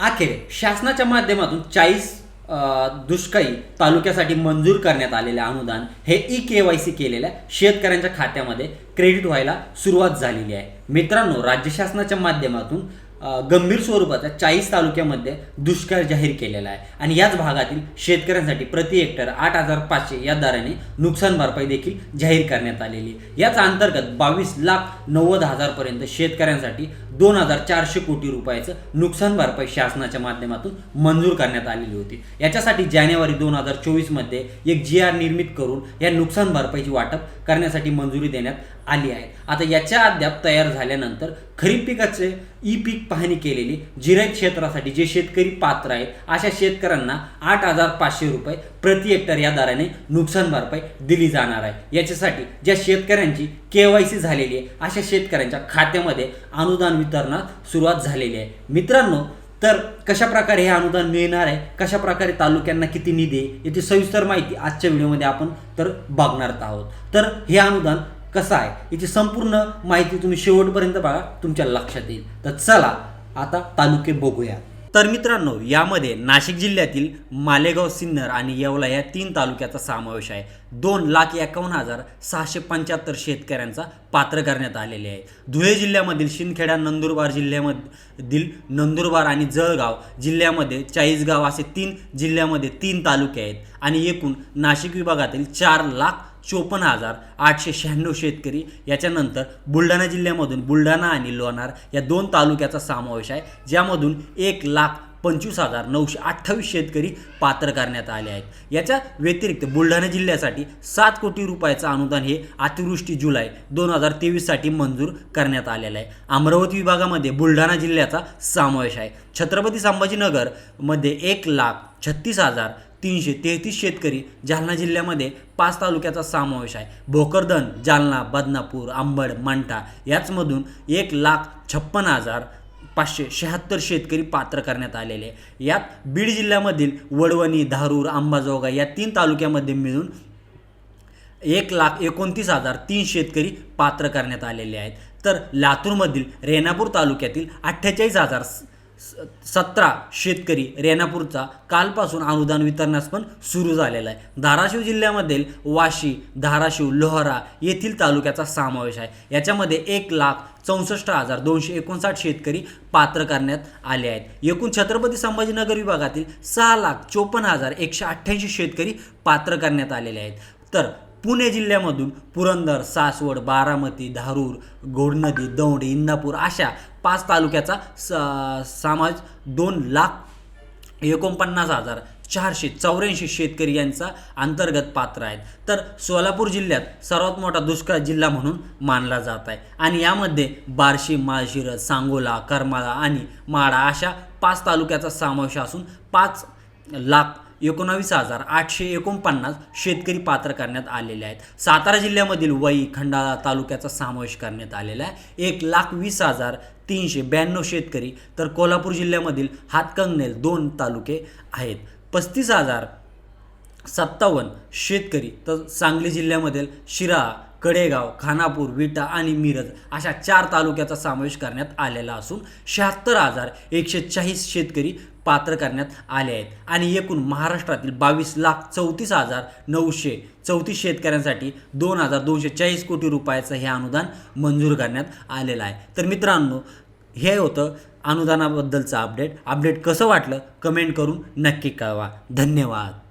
अखेर शासनाच्या माध्यमातून चाळीस दुष्काळी तालुक्यासाठी मंजूर करण्यात आलेले अनुदान हे ई के वाय सी केलेल्या शेतकऱ्यांच्या खात्यामध्ये क्रेडिट व्हायला सुरुवात झालेली आहे. मित्रांनो राज्य शासनाच्या माध्यमातून गंभीर स्वरूपाचा चाळीस तालुक्यामध्ये दुष्काळ जाहीर केलेला आहे. आणि याच भागातील शेतकऱ्यांसाठी प्रति हेक्टर आठ हजार पाचशे या दराने नुकसान भरपाई देखील जाहीर करण्यात आलेली याच अंतर्गत बावीस लाख नव्वद हजारपर्यंत शेतकऱ्यांसाठी दोन हजार चारशे कोटी रुपयाचं नुकसान भरपाई शासनाच्या माध्यमातून मंजूर करण्यात आलेली होती. याच्यासाठी जानेवारी दोन हजार चोवीसमध्ये एक जी आर निर्मित करून या नुकसान भरपाईची वाटप करण्यासाठी मंजुरी देण्यात आली आहे. आता याच्या अद्याप तयार झाल्यानंतर खरीप पिकाचे ई पीक पाहणी केलेली जिरायत क्षेत्रासाठी जे शेतकरी पात्र आहेत अशा शेतकऱ्यांना आठ हजार पाचशे रुपये प्रति हेक्टर या दराने नुकसान भरपाई दिली जाणार आहे. याच्यासाठी ज्या शेतकऱ्यांची के वाय सी झालेली आहे अशा शेतकऱ्यांच्या खात्यामध्ये अनुदान वितरणात सुरुवात झालेली आहे. मित्रांनो तर कशा प्रकारे हे अनुदान मिळणार आहे? कशा प्रकारे तालुक्यांना किती निधी आहे? याची सविस्तर माहिती आजच्या व्हिडिओमध्ये आपण तर बघणार आहोत. तर हे अनुदान कसं आहे? याची संपूर्ण माहिती तुम्ही शेवटपर्यंत बघा तुमच्या लक्षात येईल. तर चला आता तालुके बघूया. तर मित्रांनो यामध्ये नाशिक जिल्ह्यातील मालेगाव सिन्नर आणि येवला या तीन तालुक्याचा समावेश आहे. दोन लाख एकावन्न हजार सहाशे पंच्याहत्तर शेतकऱ्यांचा पात्र करण्यात आलेले आहे. धुळे जिल्ह्यामधील शिंदखेडा नंदुरबार जिल्ह्यामधील नंदुरबार आणि जळगाव जिल्ह्यामध्ये चाळीसगाव असे तीन जिल्ह्यामध्ये तीन तालुके आहेत. आणि एकूण नाशिक विभागातील चार लाख चोपन्न हजार आठशे शहाण्णव शेतकरी. याच्यानंतर बुलढाणा जिल्ह्यामधून बुलढाणा आणि लोणार या दोन तालुक्याचा समावेश आहे ज्यामधून एक लाख पंचवीस हजार नऊशे अठ्ठावीस शेतकरी पात्र करण्यात आले आहेत. याच्या व्यतिरिक्त बुलढाणा जिल्ह्यासाठी सात कोटी रुपयाचं अनुदान हे अतिवृष्टी जुलै दोन हजार तेवीससाठी मंजूर करण्यात आलेलं आहे. अमरावती विभागामध्ये बुलढाणा जिल्ह्याचा समावेश आहे. छत्रपती संभाजीनगरमध्ये एक लाख छत्तीस हजार तीनशे तेहतीस शेतकरी जालना जिल्ह्यामध्ये पाच तालुक्याचा समावेश आहे भोकरदन जालना बदनापूर आंबड मांठा याचमधून एक लाख छप्पन हजार पाचशे शहात्तर शेतकरी पात्र करण्यात आलेले आहे. यात बीड जिल्ह्यामधील वडवणी धारूर अंबाजोगा या तीन तालुक्यामध्ये मिळून एक लाख एकोणतीस हजार तीन शेतकरी पात्र करण्यात आलेले आहेत तर लातूरमधील रेणापूर तालुक्यातील अठ्ठेचाळीस हजार सतरा शेतकरी रेणापूरचा कालपासून अनुदान वितरणास पण सुरू झालेला आहे. धाराशिव जिल्ह्यामधील वाशी धाराशिव लोहरा येथील तालुक्याचा समावेश आहे. याच्यामध्ये एक लाख चौसष्ट हजार दोनशे एकोणसाठ शेतकरी पात्र करण्यात आले आहेत. एकूण छत्रपती संभाजीनगर विभागातील सहा लाख चोपन्न हजार एकशे अठ्ठ्याऐंशी शेतकरी पात्र करण्यात आलेले आहेत. तर पुणे जिल्ह्यामधून पुरंदर सासवड बारामती धारूर घोडनदी दौंड इंदापूर अशा पाच तालुक्याचा स समाज दोन लाख एकोणपन्नास हजार चारशे चौऱ्याऐंशी शेतकरी यांचा अंतर्गत पात्र आहेत. तर सोलापूर जिल्ह्यात सर्वात मोठा दुष्काळ जिल्हा म्हणून मानला जात आहे. आणि यामध्ये बार्शी माळशिरस सांगोला करमाळा आणि माडा अशा पाच तालुक्याचा समावेश असून पाच लाख एकोणावीस हजार आठशे एकोणपन्नास शेतकरी पात्र करण्यात आलेले आहेत. सातारा जिल्ह्यामधील वई खंडाळा तालुक्याचा समावेश करण्यात आलेला आहे. एक लाख वीस हजार तीनशे ब्याण्णव शेतकरी तर कोल्हापूर जिल्ह्यामधील हातकंगनेल दोन तालुके आहेत. पस्तीस हजार सत्तावन्न शेतकरी तर सांगली जिल्ह्यामधील शिराळा कडेगाव खानापूर विटा आणि मिरज अशा चार तालुक्याचा समावेश करण्यात आलेला असून शहात्तर हजार एकशे चाळीस शेतकरी पात्र करण्यात आले आहेत. आणि एकूण महाराष्ट्रातील बावीस लाख चौतीस हजार नऊशे चौतीस शेतकऱ्यांसाठी दोन हजार दोनशे चाळीस कोटी रुपयाचं हे अनुदान मंजूर करण्यात आलेलं आहे. तर मित्रांनो हे होतं अनुदानाबद्दलचं अपडेट. अपडेट कसं वाटलं कमेंट करून नक्की कळवा. धन्यवाद.